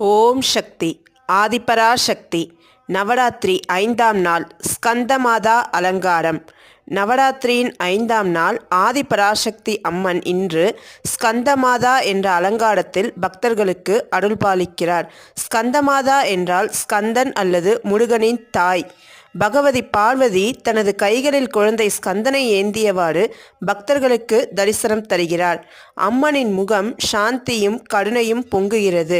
ஓம் சக்தி ஆதிபராசக்தி நவராத்திரி ஐந்தாம் நாள் ஸ்கந்தமாதா அலங்காரம். நவராத்திரியின் ஐந்தாம் நாள் ஆதிபராசக்தி அம்மன் இன்று ஸ்கந்தமாதா என்ற அலங்காரத்தில் பக்தர்களுக்கு அருள்பாலிக்கிறார். ஸ்கந்தமாதா என்றால் ஸ்கந்தன் அல்லது முருகனின் தாய். பகவதி பார்வதி தனது கைகளில் குழந்தை ஸ்கந்தனை ஏந்தியவாறு பக்தர்களுக்கு தரிசனம் தருகிறார் அம்மனின் முகம் சாந்தியும் கருணையும் பொங்குகிறது.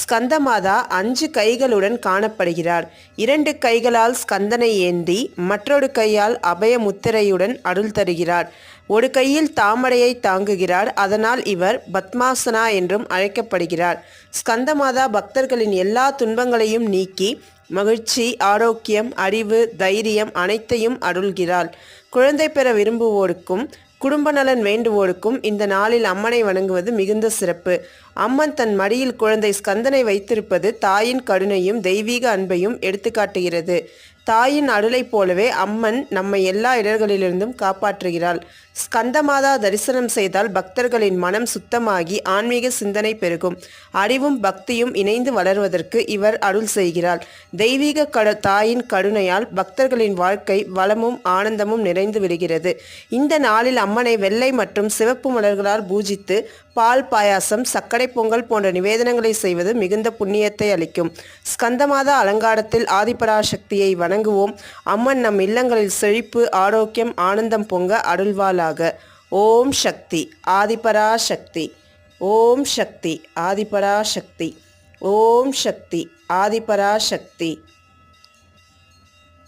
ஸ்கந்தமாதா அஞ்சு கைகளுடன் காணப்படுகிறார் இரண்டு கைகளால் ஸ்கந்தனை ஏந்தி மற்றொரு கையால் அபய முத்திரையுடன் அருள் தருகிறார் ஒரு கையில் தாமரையை தாங்குகிறார் அதனால் இவர் பத்மாசனா என்றும் அழைக்கப்படுகிறார். ஸ்கந்தமாதா பக்தர்களின் எல்லா துன்பங்களையும் நீக்கி மகிழ்ச்சி ஆரோக்கியம் அறிவு தைரியம் அனைத்தையும் அருள்கிறாள். குழந்தை பெற விரும்புவோருக்கும் குடும்ப நலன் வேண்டுவோருக்கும் இந்த நாளில் அம்மனை வணங்குவது மிகுந்த சிறப்பு. அம்மன் தன் மடியில் குழந்தை ஸ்கந்தனை வைத்திருப்பது தாயின் கருணையும் தெய்வீக அன்பையும் எடுத்துக்காட்டுகிறது. தாயின் அருளைப் போலவே அம்மன் நம்மை எல்லா இடர்களிலிருந்தும் காப்பாற்றுகிறாள். ஸ்கந்தமாதா தரிசனம் செய்தால் பக்தர்களின் மனம் சுத்தமாகி ஆன்மீக சிந்தனை பெருகும். அறிவும் பக்தியும் இணைந்து வளர்வதற்கு இவர் அருள் செய்கிறாள் தெய்வீக கட தாயின் கருணையால் பக்தர்களின் வாழ்க்கை வளமும் ஆனந்தமும் நிறைந்து விடுகிறது. இந்த நாளில் அம்மனை வெள்ளை மற்றும் சிவப்பு மலர்களால் பூஜித்து பால் பாயாசம் சர்க்கரை பொங்கல் போன்ற நிவேதனங்களை செய்வது மிகுந்த புண்ணியத்தை அளிக்கும். ஸ்கந்தமாதா அலங்காரத்தில் ஆதிபராசக்தியை வணங்குவோம். அம்மன் நம் இல்லங்களில் செழிப்பு ஆரோக்கியம் ஆனந்தம் பொங்க அருள்வாளாக. ஓம் சக்தி ஆதிபராசக்தி. ஓம் சக்தி ஆதிபராசக்தி. ஓம் சக்தி ஆதிபராசக்தி.